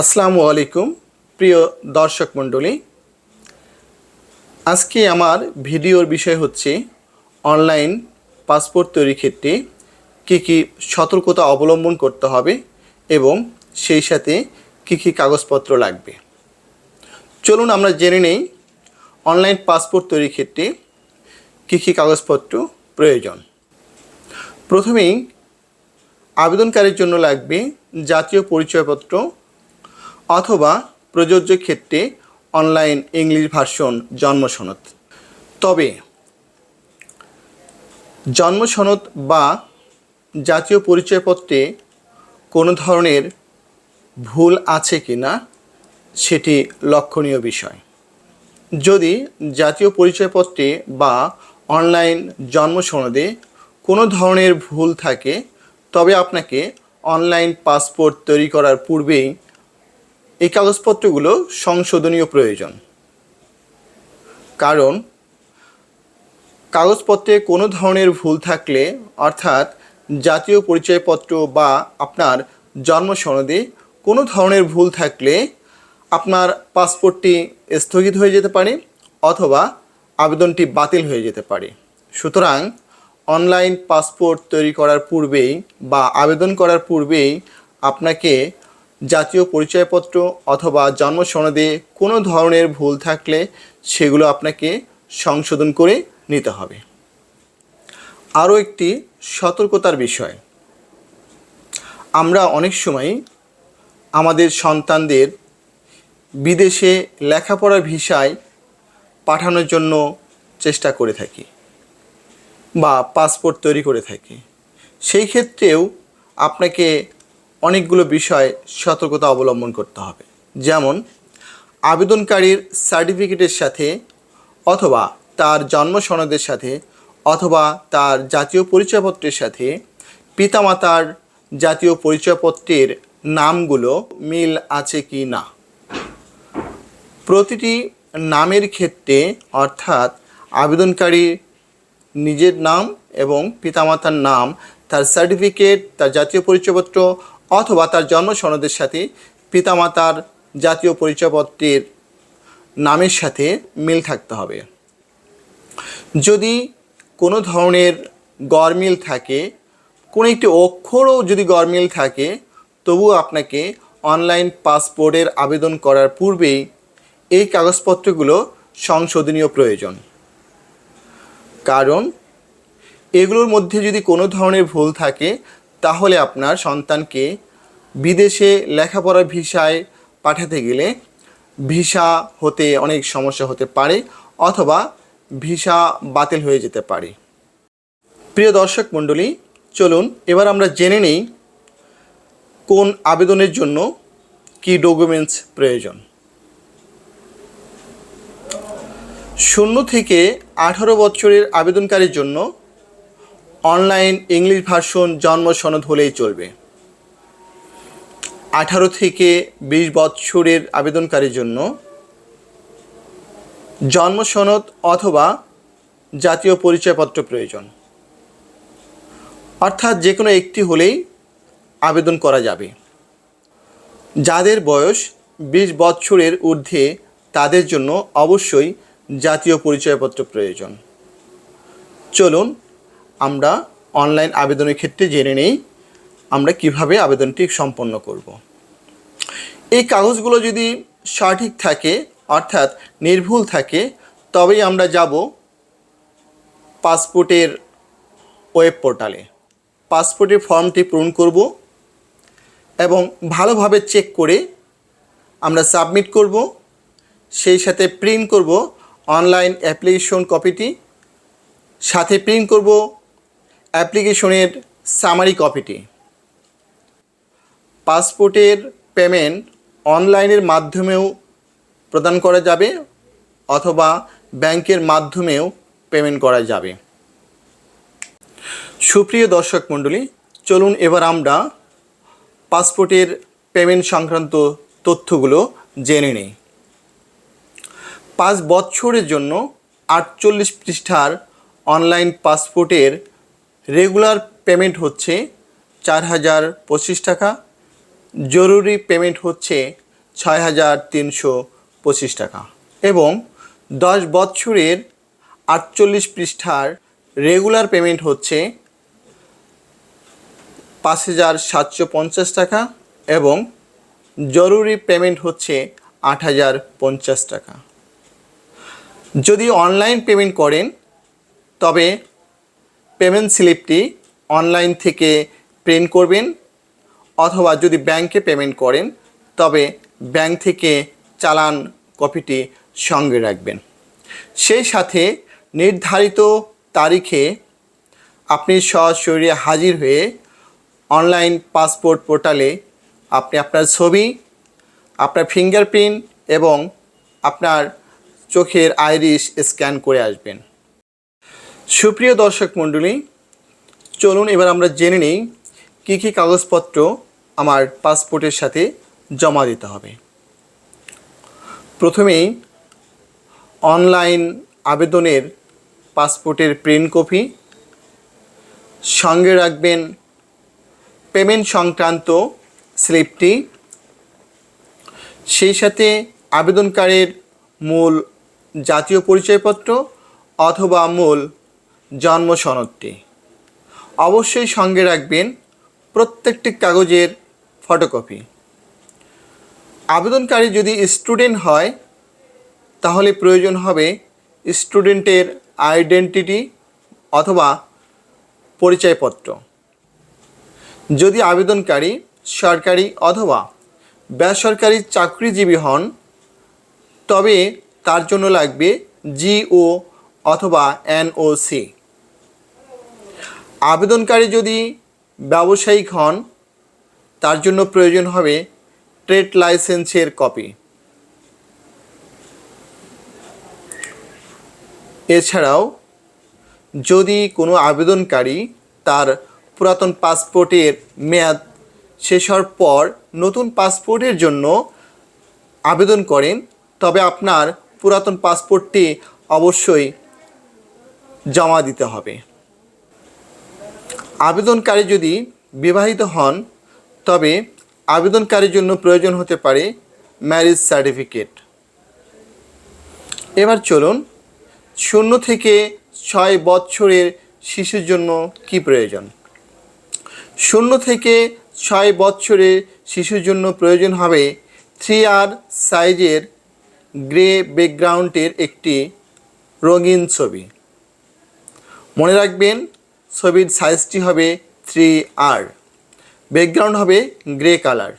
আসসালামু আলাইকুম, প্রিয় দর্শক মণ্ডলী। আজকে আমার ভিডিওর বিষয় হচ্ছে অনলাইন পাসপোর্ট তৈরির ক্ষেত্রে কী কী সতর্কতা অবলম্বন করতে হবে এবং সেই সাথে কী কী কাগজপত্র লাগবে। চলুন আমরা জেনে নেই অনলাইন পাসপোর্ট তৈরির ক্ষেত্রে কী কী কাগজপত্র প্রয়োজন। প্রথমেই আবেদনকারীর জন্য লাগবে জাতীয় পরিচয়পত্র অথবা প্রযোজ্য ক্ষেত্রে অনলাইন ইংলিশ ভার্সন জন্ম সনদ তবে জন্ম সনদ বা জাতীয় পরিচয়পত্রে কোনো ধরনের ভুল আছে কি না সেটি লক্ষণীয় বিষয়। যদি জাতীয় পরিচয়পত্রে বা অনলাইন জন্ম সনদে কোনো ধরনের ভুল থাকে, তবে আপনাকে অনলাইন পাসপোর্ট তৈরি করার পূর্বেই এই কাগজপত্রগুলো সংশোধনীয় প্রয়োজন। কারণ, কাগজপত্রে কোনো ধরনের ভুল থাকলে, অর্থাৎ জাতীয় পরিচয়পত্র বা আপনার জন্ম সনদে কোনো ধরনের ভুল থাকলে আপনার পাসপোর্টটি স্থগিত হয়ে যেতে পারে অথবা আবেদনটি বাতিল হয়ে যেতে পারে। সুতরাং, অনলাইন পাসপোর্ট তৈরি করার পূর্বেই বা আবেদন করার পূর্বেই আপনাকে জাতীয় পরিচয়পত্র অথবা জন্ম সনদে কোনো ধরনের ভুল থাকলে সেগুলো আপনাকে সংশোধন করে নিতে হবে। আরও একটি সতর্কতার বিষয়। আমরা অনেক সময় আমাদের সন্তানদের বিদেশে লেখাপড়ার ভিসায় পাঠানোর জন্য চেষ্টা করে থাকি বা পাসপোর্ট তৈরি করে থাকি। সেই ক্ষেত্রেও আপনাকে অনেকগুলো বিষয়ে সতর্কতা অবলম্বন করতে হবে। যেমন, আবেদনকারীর সার্টিফিকেটের সাথে অথবা তার জন্ম সনদের সাথে অথবা তার জাতীয় পরিচয়পত্রের সাথে পিতামাতার জাতীয় পরিচয়পত্রের নামগুলো মিল আছে কি না। প্রতিটি নামের ক্ষেত্রে অর্থাৎ আবেদনকারী নিজের নাম এবং পিতামাতার নাম, তার সার্টিফিকেট, তার জাতীয় পরিচয়পত্র অথবা তার জন্ম সনদের সাথে পিতামাতার জাতীয় পরিচয়পত্রের নামের সাথে মিল থাকতে হবে। যদি কোনো ধরনের গরমিল থাকে, কোনো একটি অক্ষরও যদি গরমিল থাকে, তবুও আপনাকে অনলাইন পাসপোর্টের আবেদন করার পূর্বেই এই কাগজপত্রগুলো সংশোধনীয় প্রয়োজন। কারণ এগুলোর মধ্যে যদি কোনো ধরনের ভুল থাকে তাহলে আপনার সন্তানকে বিদেশে লেখাপড়া ভিসায় পাঠাতে গেলে ভিসা হতে অনেক সমস্যা হতে পারে অথবা ভিসা বাতিল হয়ে যেতে পারে। প্রিয় দর্শক মণ্ডলী, চলুন এবার আমরা জেনে নেই কোন আবেদনের জন্য কী ডকুমেন্টস প্রয়োজন। শূন্য থেকে আঠারো বছরের আবেদনকারীর জন্য অনলাইন ইংলিশ ভার্সন জন্ম সনদ হলেই চলবে। আঠারো থেকে বিশ বৎসরের আবেদনকারীর জন্য জন্ম সনদ অথবা জাতীয় পরিচয়পত্র প্রয়োজন। অর্থাৎ যে কোনো একটি হলেই আবেদন করা যাবে। যাদের বয়স বিশ বৎসরের ঊর্ধ্বে তাদের জন্য অবশ্যই জাতীয় পরিচয়পত্র প্রয়োজন। চলুন আমরা অনলাইন আবেদনের ক্ষেত্রে জেনে নেই, আমরা কীভাবে আবেদনটি সম্পন্ন করব। এই কাগজগুলো যদি সঠিক থাকে, অর্থাৎ নির্ভুল থাকে, তবেই আমরা যাব পাসপোর্টের ওয়েব পোর্টালে। পাসপোর্টের ফর্মটি পূরণ করব এবং ভালোভাবে চেক করে আমরা সাবমিট করব। সেই সাথে প্রিন্ট করব, অনলাইন অ্যাপ্লিকেশন কপিটি, সাথে প্রিন্ট করব অ্যাপ্লিকেশনের সামারি কপিটি পাসপোর্টের পেমেন্ট অনলাইনের মাধ্যমেও প্রদান করা যাবে অথবা ব্যাংকের মাধ্যমেও পেমেন্ট করা যাবে। সুপ্রিয় দর্শক মণ্ডলী, চলুন এবার আমরা পাসপোর্টের পেমেন্ট সংক্রান্ত তথ্যগুলো জেনে নিই। পাঁচ বছরের জন্য আটচল্লিশ পৃষ্ঠার অনলাইন পাসপোর্টের রেগুলার পেমেন্ট হচ্ছে চার হাজার পঁচিশ টাকা। জরুরি পেমেন্ট হচ্ছে ছয় হাজার তিনশো পঁচিশ টাকা। এবং দশ বছরের আটচল্লিশ পৃষ্ঠার রেগুলার পেমেন্ট হচ্ছে পাঁচ হাজার সাতশো পঞ্চাশ টাকা এবং জরুরি পেমেন্ট হচ্ছে আট হাজার পঞ্চাশ টাকা। যদি অনলাইন পেমেন্ট করেন, তবে পেমেন্ট স্লিপটি অনলাইন থেকে প্রিন্ট করবেন অথবা যদি ব্যাংকে পেমেন্ট করেন, তবে ব্যাংক থেকে চালান কপিটি সঙ্গে রাখবেন। সেই সাথে নির্ধারিত তারিখে আপনি সরাসরি হাজির হয়ে অনলাইন পাসপোর্ট পোর্টালে আপনি আপনার ছবি, আপনার ফিঙ্গারপ্রিন্ট এবং আপনার চোখের আইরিশ স্ক্যান করে আসবেন। সুপ্রিয় দর্শক মণ্ডলী, চলুন এবার আমরা জেনে নিই কী কী কাগজপত্র আমার পাসপোর্টের সাথে জমা দিতে হবে। প্রথমেই, অনলাইন আবেদনের পাসপোর্টের প্রিন্ট কপি, সঙ্গে রাখবেন পেমেন্ট সংক্রান্ত স্লিপটি, সেই সাথে আবেদনকারীর মূল জাতীয় পরিচয়পত্র অথবা মূল জন্ম সনদটি। অবশ্যই সঙ্গে রাখবেন প্রত্যেকটি কাগজের ফটোকপি। আবেদনকারী যদি স্টুডেন্ট হয়, তাহলে প্রয়োজন হবে স্টুডেন্টের আইডেন্টিটি অথবা পরিচয়পত্র। যদি আবেদনকারী সরকারি অথবা বেসরকারি চাকরিজীবী হন, তবে তার জন্য লাগবে জিও অথবা এনওসি। আবেদনকারী যদি ব্যবসায়িক হন, তার জন্য প্রয়োজন হবে ট্রেড লাইসেন্সের কপি। এছাড়াও, যদি কোনো আবেদনকারী তার পুরাতন পাসপোর্টের মেয়াদ শেষ হওয়ার পর নতুন পাসপোর্টের জন্য আবেদন করেন, তবে আপনার পুরাতন পাসপোর্টটি অবশ্যই জমা দিতে হবে। আবেদনকারী যদি বিবাহিত হন, তবে আবেদনকারীর জন্য প্রয়োজন হতে পারে ম্যারেজ সার্টিফিকেট এবার চলুন, শূন্য থেকে ছয় বছরের শিশুর জন্য কি প্রয়োজন? শূন্য থেকে ছয় বছরের শিশুর জন্য প্রয়োজন হবে থ্রি আর সাইজের গ্রে ব্যাকগ্রাউন্ডের একটি রঙিন ছবি। মনে রাখবেন ছবির সাইজটি হবে থ্রি আর ব্যাকগ্রাউন্ড হবে গ্রে কালার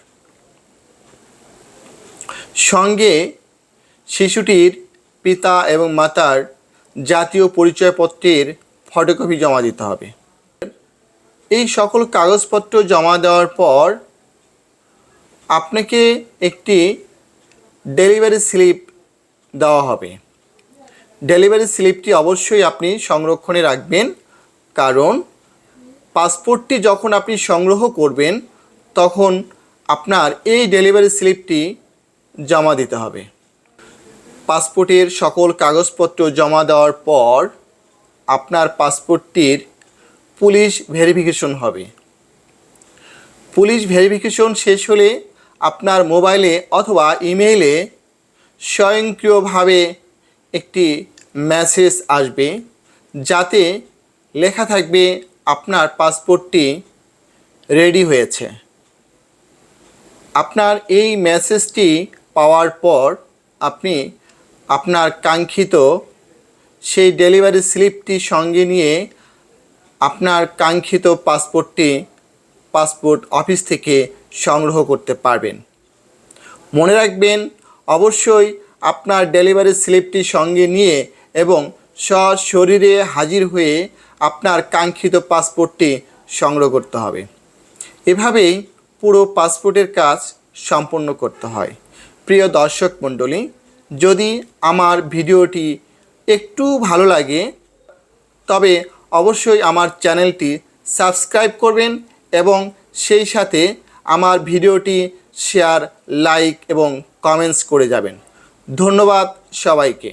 সঙ্গে শিশুটির পিতা এবং মাতার জাতীয় পরিচয়পত্রের ফটোকপি জমা দিতে হবে। এই সকল কাগজপত্র জমা দেওয়ার পর আপনাকে একটি ডেলিভারি স্লিপ দেওয়া হবে। ডেলিভারি স্লিপটি অবশ্যই আপনি সংরক্ষণে রাখবেন। কারণ পাসপোর্টটি যখন আপনি সংগ্রহ করবেন, তখন আপনার এই ডেলিভারি স্লিপটি জমা দিতে হবে। পাসপোর্টের সকল কাগজপত্র জমা দেওয়ার পর আপনার পাসপোর্টটির পুলিশ ভেরিফিকেশন হবে। পুলিশ ভেরিফিকেশন শেষ হলে আপনার মোবাইলে অথবা ইমেইলে স্বয়ংক্রিয়ভাবে একটি মেসেজ আসবে, যাতে লেখা থাকবে, আপনার পাসপোর্টটি রেডি হয়েছে। আপনার এই মেসেজটি পাওয়ার পর আপনি আপনার কাঙ্ক্ষিত সেই ডেলিভারি স্লিপটি সঙ্গে নিয়ে আপনার কাঙ্ক্ষিত পাসপোর্টটি পাসপোর্ট অফিস থেকে সংগ্রহ করতে পারবেন। মনে রাখবেন, অবশ্যই আপনার ডেলিভারি স্লিপটি সঙ্গে নিয়ে এবং সশরীরে হাজির হয়ে আপনার কাঙ্ক্ষিত পাসপোর্টটি সংগ্রহ করতে হবে। এভাবেই পুরো পাসপোর্টের কাজ সম্পন্ন করতে হয়। প্রিয় দর্শক মণ্ডলী, যদি আমার ভিডিওটি একটু ভালো লাগে, তবে অবশ্যই আমার চ্যানেলটি সাবস্ক্রাইব করবেন এবং সেই সাথে আমার ভিডিওটি শেয়ার, লাইক এবং কমেন্টস করে যাবেন। ধন্যবাদ সবাইকে।